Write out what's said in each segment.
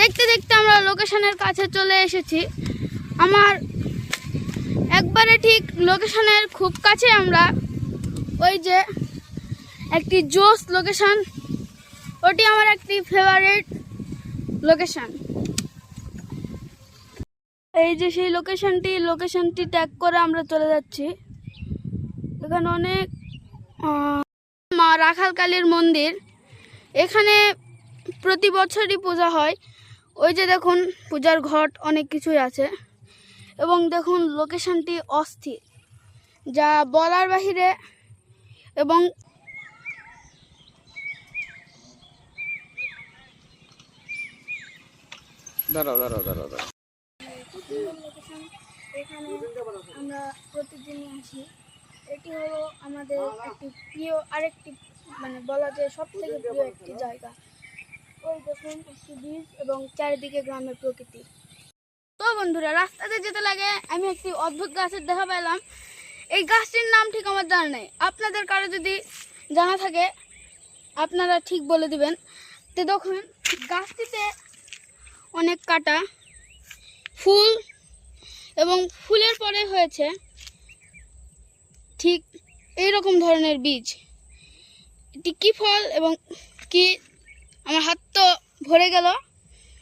দেখতে দেখতে আমরা লোকেশনের কাছে চলে এসেছি। আমার একবারে ঠিক লোকেশনের খুব কাছে আমরা ওই যে একটি জোস লোকেশন। ওটি আমার একটি ফেভারিট লোকেশন এই যে সেই লোকেশনটি লোকেশনটি ট্যাগ করে আমরা চলে যাচ্ছি। এখানে অনেক মা রাখাল কালীর মন্দির। এখানে প্রতি বছরই পূজা হয়। ওই যে দেখুন পূজার ঘট অনেক কিছুই আছে। এবং দেখুন লোকেশনটি অস্থির। যা বলার বাহিরে এবং দাঁড়াও দাঁড়াও দাঁড়াও দাঁড়াও। এখানে আমরা প্রতিদিনই আসি। এটি হলো আমাদের একটি প্রিয় আরেকটি মানে বলা যায় সব থেকে প্রিয় একটি জায়গা। ওই দেখুন বীজ এবং চারিদিকে গ্রামের প্রকৃতি। তো বন্ধুরা, রাস্তাতে যেতে লাগে, আমি একটি অদ্ভুত গাছের দেখা পেলাম। এই গাছটির নাম ঠিক আমার জানা নেই। আপনাদের কারও যদি জানা থাকে, আপনারা ঠিক বলে দিবেন। তো দেখুন, গাছটিতে অনেক কাটা ফুল এবং ফুলের পরে হয়েছে ঠিক এই রকম ধরনের বীজ। এটি কি ফল এবং কি ভরে গেল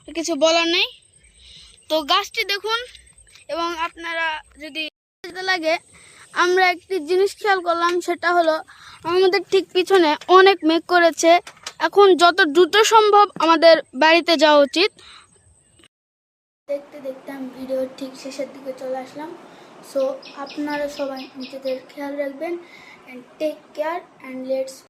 কিছু বলার নেই। তো গাছটি দেখুন, এবং আপনারা যদি লাগে, আমরা একটি জিনিস খেয়াল করলাম, সেটা হলো আমাদের ঠিক পিছনে অনেক মেঘ করেছে। এখন যত দ্রুত সম্ভব আমাদের বাড়িতে যাওয়া উচিত। দেখতে দেখতে আমি ভিডিও ঠিক শেষের দিকে চলে আসলাম। সো আপনারা সবাই নিজেদের খেয়াল রাখবেন and take care and let's